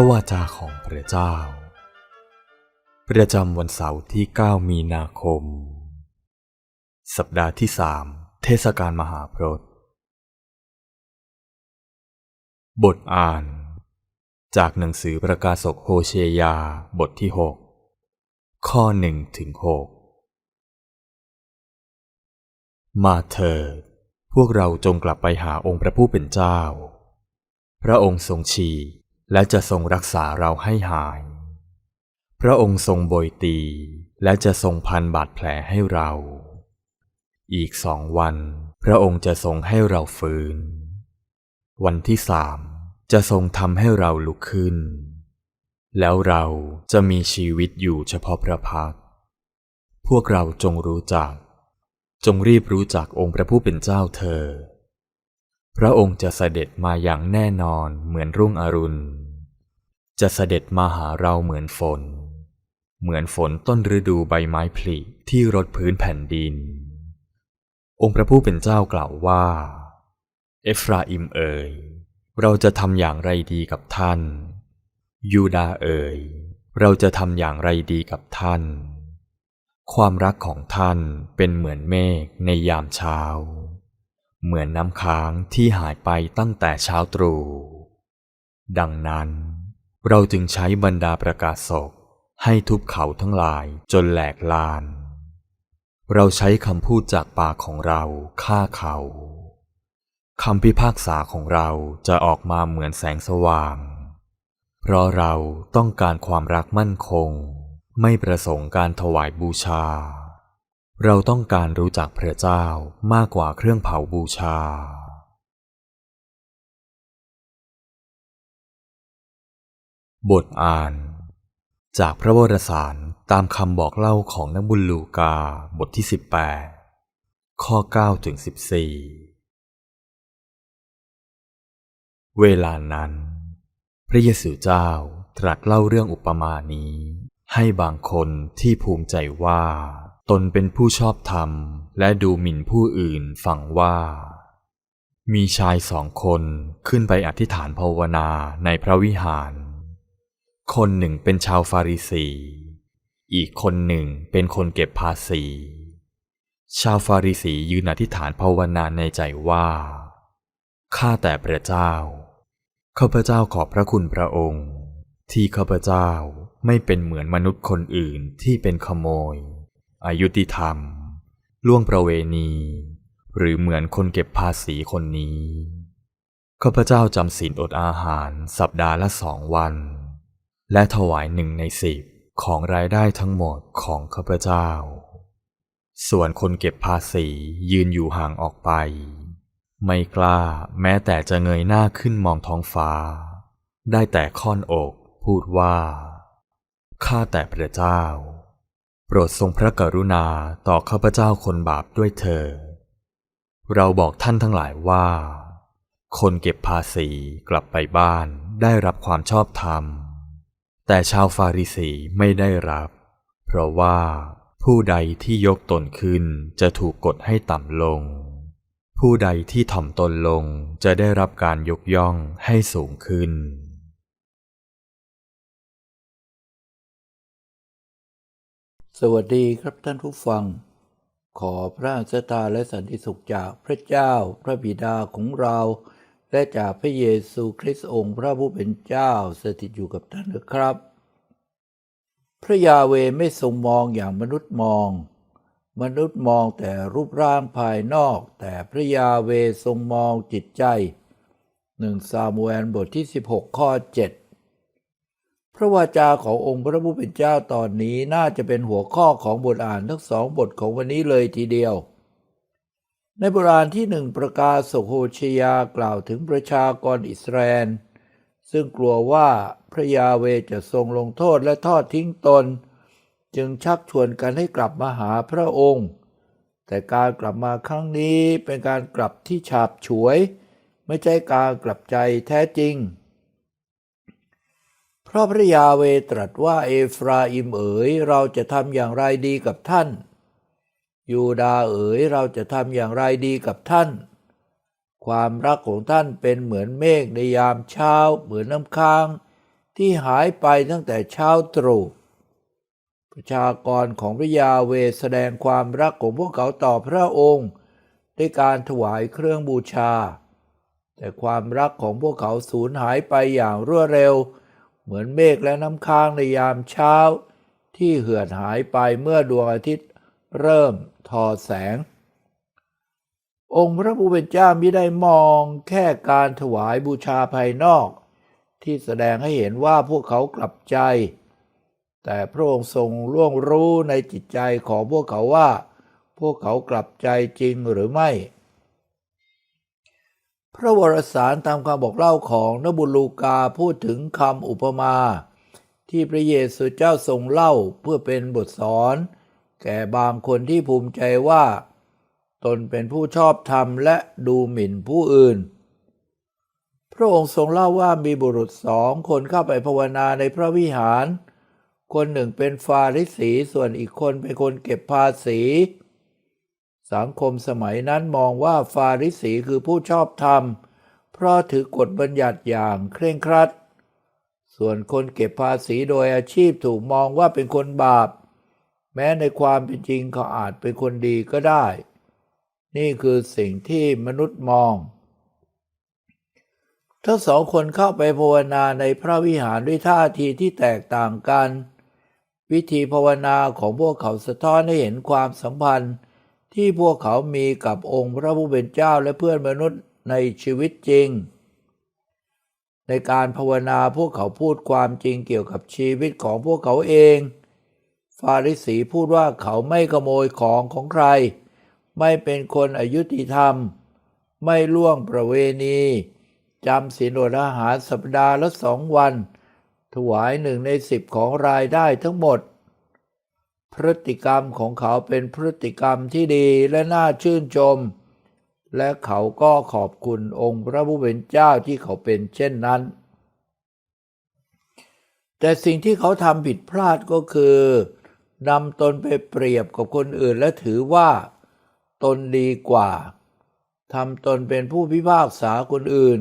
พระวาจาของพระเจ้า ประจำวันเสาร์ที่ 9 มีนาคม สัปดาห์ที่สามเทศกาลมหาพรตบทอ่าน จากหนังสือประกาศกโฮเชยาบทที่ 6 ข้อหนึ่งถึงหกมาเถิด พวกเราจงกลับไปหาองค์พระผู้เป็นเจ้า พระองค์ทรงชี และจะทรงรักษาเราให้หาย พระองค์ทรงโบยตี และจะทรงพันบาดแผลให้เรา อีกสองวัน พระองค์จะทรงให้เราฟื้น วันที่สามจะทรงทำให้เราลุกขึ้น แล้วเราจะมีชีวิตอยู่เฉพาะพระพัก พวกเราจงรู้จัก จงรีบรู้จักองค์พระผู้เป็นเจ้าเธอ พระองค์จะเสด็จมาอย่างแน่นอนเหมือนรุ่งอรุณ จะเสด็จมาหาเราเหมือนฝน เหมือนฝนต้นฤดูใบไม้ผลิที่รดพื้นแผ่นดิน องค์พระผู้เป็นเจ้ากล่าวว่า เอฟราอิมเอ๋ยเราจะทำอย่างไรดีกับท่าน ยูดาเอ๋ยเราจะทำอย่างไรดีกับท่าน ความรักของท่านเป็นเหมือนเมฆในยามเช้า เหมือนน้ำค้างที่หายไปตั้งแต่เช้าตรู่ดังนั้น เราจึงใช้บรรดาประกาศศกให้ทุบเขาทั้งหลายจนแหลกลาน เราใช้คำพูดจากปากของเราฆ่าเขาคำพิพากษาของเราจะออกมาเหมือนแสงสว่าง เพราะเราต้องการความรักมั่นคง ไม่ประสงค์การถวายบูชา เราต้องการรู้จักพระเจ้ามากกว่าเครื่องเผาบูชา บทอ่าน จากพระวรสารตามคำบอกเล่าของนักบุญลูกาบทที่ 18 ข้อ9ถึง14 เวลานั้น พระเยซูเจ้าตรัสเล่าเรื่องอุปมานี้ ให้บางคนที่ภูมิใจว่า ตนเป็นผู้ชอบธรรม และดูหมิ่นผู้อื่นฟังว่ามีชายสองคนขึ้นไปอธิษฐานภาวนาในพระวิหาร คนหนึ่งเป็นชาวฟาริสี อีกคนหนึ่งเป็นคนเก็บภาษี ชาวฟาริสียืนอธิษฐานภาวนาในใจว่า ข้าแต่พระเจ้า ข้าพเจ้าขอบพระคุณพระองค์ ที่ข้าพเจ้าไม่เป็นเหมือนมนุษย์คนอื่นที่เป็นขโมย อายุติธรรม ล่วงประเวณี หรือเหมือนคนเก็บภาษีคนนี้ ข้าพเจ้าจำศีลอดอาหารสัปดาห์ละสองวัน และถวายหนึ่งในสิบของรายได้ทั้งหมดของข้าพเจ้า ส่วนคนเก็บภาษียืนอยู่ห่างออกไป ไม่กล้าแม้แต่จะเงยหน้าขึ้นมองท้องฟ้า ได้แต่ค่อนอกพูดว่า ข้าแต่พระเจ้า โปรดทรงพระกรุณาต่อข้าพเจ้าคนบาปด้วยเถิดเราบอกท่านทั้งหลายว่า คนเก็บภาษีกลับไปบ้านได้รับความชอบธรรม แต่ชาวฟาริสีไม่ได้รับ เพราะว่าผู้ใดที่ยกตนขึ้นจะถูกกดให้ต่ำลง ผู้ใดที่ถ่อมตนลงจะได้รับการยกย่องให้สูงขึ้น สวัสดีครับท่านผู้ฟัง ขอพระสตาและสันติสุขจากพระเจ้าพระบิดาของเรา และจากพระเยซูคริสต์องค์พระผู้เป็นเจ้าสถิตอยู่กับท่านนะครับ พระยาเวไม่ทรงมองอย่างมนุษย์มอง มนุษย์มองแต่รูปร่างภายนอก แต่พระยาเวทรงมองจิตใจหนึ่งซามูเอลบทที่ 16 ข้อ 7 พระวาจาขององค์พระผู้เป็นเจ้าตอนนี้น่าจะเป็นหัวข้อของบทอ่านทั้งสองบทของวันนี้เลยทีเดียว ในโบราณที่หนึ่งประกาศโฮเชยากล่าวถึงประชากรอิสราเอลซึ่งกลัวว่าพระยาเวจะทรงลงโทษและทอดทิ้งตน จึงชักชวนกันให้กลับมาหาพระองค์ แต่การกลับมาครั้งนี้เป็นการกลับที่ฉาบฉวย ไม่ใช่การกลับใจแท้จริง เพราะพระยาเวตรัสว่าเอฟราอิมเอ๋ยเราจะทำอย่างไรดีกับท่าน ยูดาเอ๋ยเราจะทำอย่างไรดีกับท่าน ความรักของท่านเป็นเหมือนเมฆในยามเช้า เหมือนน้ำค้าง ที่หายไปตั้งแต่เช้าตรู่ประชากรของพระยาเวแสดงความรักของพวกเขาต่อพระองค์ด้วยการถวายเครื่องบูชา แต่ความรักของพวกเขาสูญหายไปอย่างรวดเร็ว เหมือนเมฆและน้ำค้างในยามเช้า ที่เหือดหายไปเมื่อดวงอาทิตย์ เริ่มทอแสง องค์พระผู้เป็นเจ้าม่ได้มองแค่การถวายบูชาภายนอก ที่แสดงให้เห็นว่าพวกเขากลับใจ แต่พระองค์ทรงล่วงรู้ในจิตใจของพวกเขาว่า พวกเขากลับใจจริงหรือไม่ พระวรสารตามคำบอกเล่าของนบุลูกาพูดถึงคำอุปมาที่พระเยซูเจ้าทรงเล่าเพื่อเป็นบทสอน แก่บางคนที่ภูมิใจว่า ตนเป็นผู้ชอบธรรมและดูหมิ่นผู้อื่น พระองค์ทรงเล่าว่ามีบุรุษสองคนเข้าไปภาวนาในพระวิหาร คนหนึ่งเป็นฟาริสีส่วนอีกคนเป็นคนเก็บภาษี สังคมสมัยนั้นมองว่าฟาริสีคือผู้ชอบธรรม เพราะถือกฎบัญญัติอย่างเคร่งครัด ส่วนคนเก็บภาษีโดยอาชีพถูกมองว่าเป็นคนบาป แม้ในความเป็นจริงเขาอาจเป็นคนดีก็ได้ นี่คือสิ่งที่มนุษย์มอง ทั้งสองคนเข้าไปภาวนาในพระวิหารด้วยท่าทีที่แตกต่างกัน วิธีภาวนาของพวกเขาสะท้อนให้เห็นความสัมพันธ์ที่พวกเขามีกับองค์พระผู้เป็นเจ้าและเพื่อนมนุษย์ในชีวิตจริง ในการภาวนาพวกเขาพูดความจริงเกี่ยวกับชีวิตของพวกเขาเอง ฟาริสีพูดว่าเขาไม่ขโมยของของใคร ไม่เป็นคนอายุติธรรม ไม่ล่วงประเวณีจำศีลอดอาหารสัปดาห์ละสองวัน ถวายหนึ่งในสิบของรายได้ทั้งหมด พฤติกรรมของเขาเป็นพฤติกรรมที่ดีและน่าชื่นชม และเขาก็ขอบคุณองค์พระผู้เป็นเจ้าที่เขาเป็นเช่นนั้น แต่สิ่งที่เขาทำผิดพลาดก็คือ นำตนไปเปรียบกับคนอื่นและถือว่า ตนดีกว่าทำตนเป็นผู้พิพากษาคนอื่น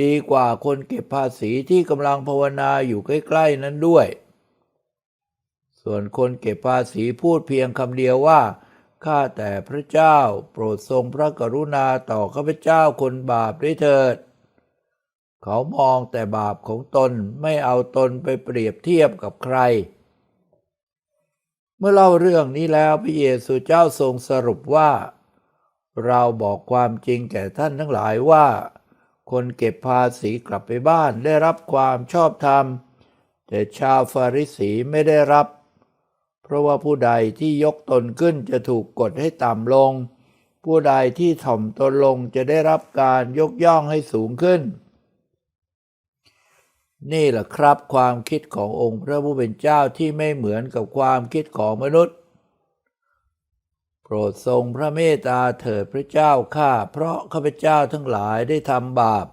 ดีกว่าคนเก็บภาษีที่กำลังภาวนาอยู่ใกล้ๆนั้นด้วย ส่วนคนเก็บภาษีพูดเพียงคำเดียวว่าข้าแต่พระเจ้าโปรดทรงพระกรุณาต่อข้าพเจ้าคนบาปด้วยเถิด เขามองแต่บาปของตนไม่เอาตนไปเปรียบเทียบกับใคร เมื่อเล่าเรื่องนี้แล้วพระเยซูเจ้าทรงสรุปว่า เราบอกความจริงแก่ท่านทั้งหลายว่า คนเก็บภาษีกลับไปบ้านได้รับความชอบธรรม แต่ชาวฟาริสีไม่ได้รับ เพราะว่าผู้ใดที่ยกตนขึ้นจะถูกกดให้ต่ำลง ผู้ใดที่ถ่อมตนลงจะได้รับการยกย่องให้สูงขึ้น นี่แหละครับความคิดขององค์พระผู้เป็นเจ้าที่ไม่เหมือนกับความคิดของมนุษย์ โปรดทรงพระเมตตาเถิดพระเจ้าข้าเพราะข้าพเจ้าทั้งหลายได้ทำบาป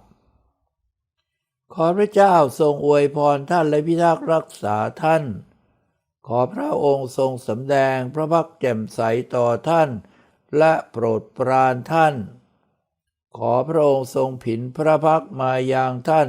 ขอพระเจ้าทรงอวยพรท่านและพิทักษ์รักษาท่าน ขอพระองค์ทรงสำแดงพระพักแจ่มใสต่อท่าน และโปรดปรานท่าน ขอพระองค์ทรงผินพระพักมายังท่าน